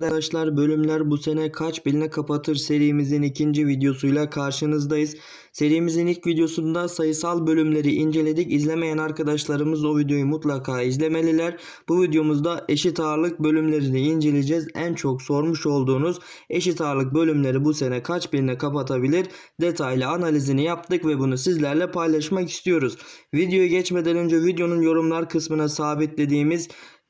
Arkadaşlar bölümler bu sene kaç biline kapatır serimizin ikinci videosuyla karşınızdayız. Serimizin ilk videosunda sayısal bölümleri inceledik. İzlemeyen arkadaşlarımız o videoyu mutlaka izlemeliler. Bu videomuzda eşit ağırlık bölümlerini inceleyeceğiz. En çok sormuş olduğunuz eşit ağırlık bölümleri bu sene kaç biline kapatabilir? Detaylı analizini yaptık ve bunu sizlerle paylaşmak istiyoruz. Videoya geçmeden önce videonun yorumlar kısmına sabitlediğimiz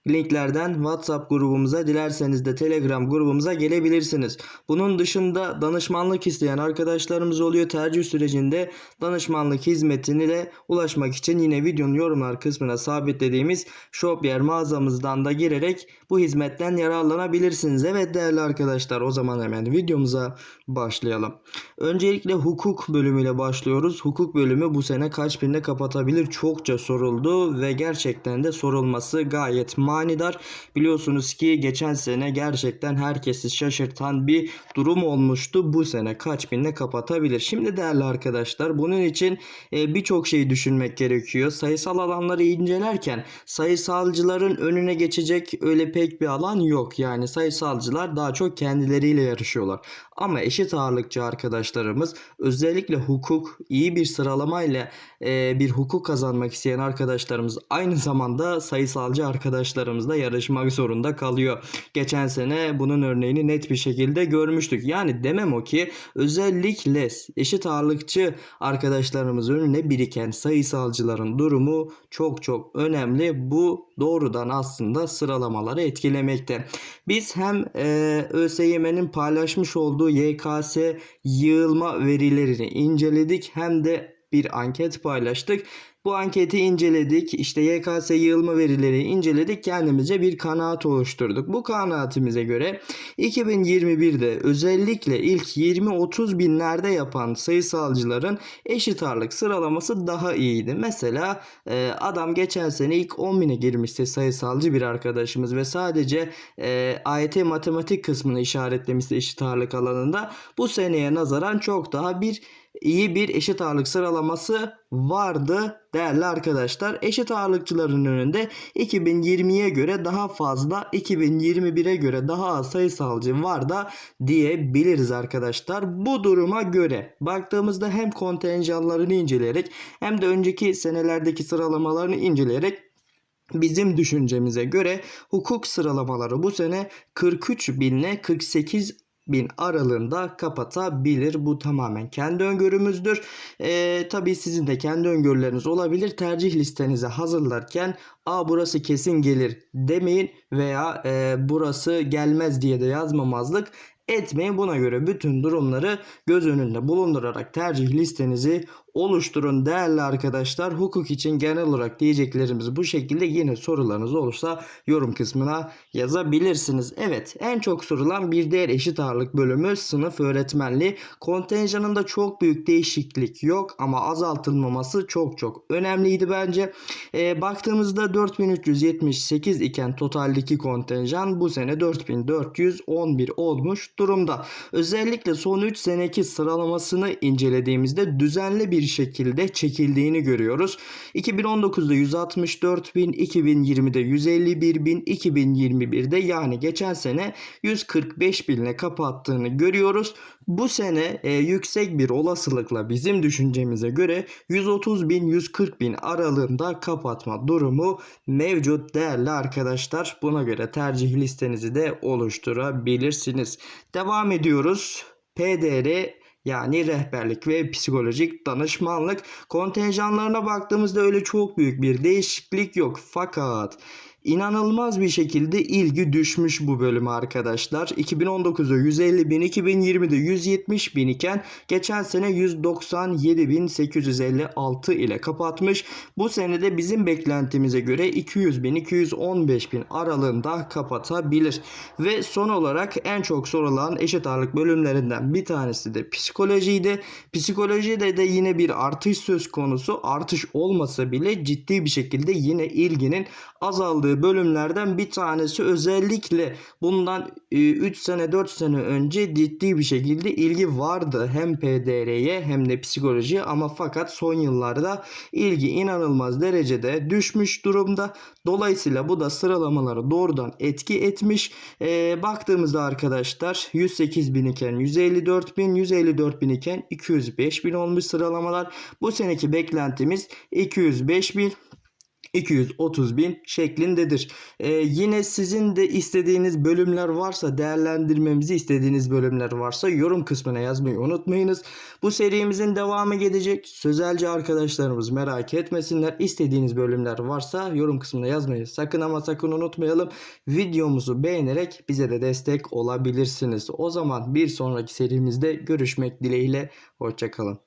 linklerden WhatsApp grubumuza dilerseniz de Telegram grubumuza gelebilirsiniz. Bunun dışında danışmanlık isteyen arkadaşlarımız oluyor. Tercih sürecinde danışmanlık hizmetini de ulaşmak için yine videonun yorumlar kısmına sabitlediğimiz Shopyer mağazamızdan da girerek bu hizmetten yararlanabilirsiniz. Evet değerli arkadaşlar o zaman hemen videomuza başlayalım. Öncelikle hukuk bölümüyle başlıyoruz. Hukuk bölümü bu sene kaç binde kapatabilir? Çokça soruldu ve gerçekten de sorulması gayet manidar. Biliyorsunuz ki geçen sene gerçekten herkesi şaşırtan bir durum olmuştu. Bu sene kaç binde kapatabilir? Şimdi değerli arkadaşlar bunun için e, birçok şey düşünmek gerekiyor. Sayısal alanları incelerken sayısalcıların önüne geçecek öyle pek bir alan yok. Yani sayısalcılar daha çok kendileriyle yarışıyorlar. Ama eşit ağırlıkçı arkadaşlarımız özellikle hukuk iyi bir sıralamayla e, bir hukuk kazanmak isteyen arkadaşlarımız aynı zamanda sayısalcı arkadaşlarımızla yarışmak zorunda kalıyor. Geçen sene bunun örneğini net bir şekilde görmüştük. Yani demem o ki özellikle eşit ağırlıkçı arkadaşlarımız önüne biriken sayısalcıların durumu çok çok önemli. Bu doğrudan aslında sıralamaları etkilemekte. Biz hem e, ÖSYM'nin paylaşmış olduğu YKS yığılma verilerini inceledik hem de bir anket paylaştık. Bu anketi inceledik. İşte YKS yığılma verileri inceledik. Kendimize bir kanaat oluşturduk. Bu kanaatimize göre 2021'de özellikle ilk 20-30 binlerde yapan sayısalcıların eşit ağırlık sıralaması daha iyiydi. Mesela e, adam geçen sene ilk 10 bine girmişti sayısalcı bir arkadaşımız ve sadece e, AYT matematik kısmını işaretlemişti eşit ağırlık alanında. Bu seneye nazaran çok daha bir iyi bir eşit ağırlık sıralaması vardı değerli arkadaşlar. Eşit ağırlıkçıların önünde 2020'ye göre daha fazla 2021'e göre daha az sayısalcı var da diyebiliriz arkadaşlar. Bu duruma göre baktığımızda hem kontenjanlarını inceleyerek hem de önceki senelerdeki sıralamalarını inceleyerek Bizim düşüncemize göre hukuk sıralamaları bu sene 43 bin ile 48 bin aralığında kapatabilir. Bu tamamen kendi öngörümüzdür. Ee, tabii sizin de kendi öngörüleriniz olabilir. Tercih listenizi hazırlarken a burası kesin gelir demeyin veya e, burası gelmez diye de yazmamazlık etmeyin. Buna göre bütün durumları göz önünde bulundurarak tercih listenizi oluşturun değerli arkadaşlar. Hukuk için genel olarak diyeceklerimiz bu şekilde. Yine sorularınız olursa yorum kısmına yazabilirsiniz. Evet en çok sorulan bir diğer eşit ağırlık bölümü sınıf öğretmenliği. Kontenjanında çok büyük değişiklik yok ama azaltılmaması çok çok önemliydi bence. E, baktığımızda 4378 iken totaldeki kontenjan bu sene 4411 olmuş durumda. Özellikle son 3 seneki sıralamasını incelediğimizde düzenli bir şekilde çekildiğini görüyoruz. 2019'da 164 bin, 2020'de 151 bin, 2021'de yani geçen sene 145 binle kapattığını görüyoruz. Bu sene e, yüksek bir olasılıkla bizim düşüncemize göre 130 bin 140 bin aralığında kapatma durumu mevcut değerli arkadaşlar. Buna göre tercih listenizi de oluşturabilirsiniz. Devam ediyoruz. PDR yani rehberlik ve psikolojik danışmanlık kontenjanlarına baktığımızda öyle çok büyük bir değişiklik yok. Fakat inanılmaz bir şekilde ilgi düşmüş bu bölüme arkadaşlar. 2019'da 150 bin, 2020'de 170 bin iken geçen sene 197 bin 856 ile kapatmış. Bu senede bizim beklentimize göre 200 bin, 215 bin aralığında kapatabilir. Ve son olarak en çok sorulan eşit ağırlık bölümlerinden bir tanesi de psikolojiydi. Psikolojide de yine bir artış söz konusu. Artış olmasa bile ciddi bir şekilde yine ilginin azaldığı bölümlerden bir tanesi özellikle bundan 3 sene 4 sene önce ciddi bir şekilde ilgi vardı hem PDR'ye hem de psikolojiye ama fakat son yıllarda ilgi inanılmaz derecede düşmüş durumda. Dolayısıyla bu da sıralamalara doğrudan etki etmiş. Ee, baktığımızda arkadaşlar 108 bin iken 154 bin, 154 bin iken 205 bin olmuş sıralamalar. Bu seneki beklentimiz 205 bin 230 bin şeklindedir. Ee, yine sizin de istediğiniz bölümler varsa değerlendirmemizi istediğiniz bölümler varsa yorum kısmına yazmayı unutmayınız. Bu serimizin devamı gelecek. Sözelci arkadaşlarımız merak etmesinler. İstediğiniz bölümler varsa yorum kısmına yazmayı sakın ama sakın unutmayalım. Videomuzu beğenerek bize de destek olabilirsiniz. O zaman bir sonraki serimizde görüşmek dileğiyle. Hoşçakalın.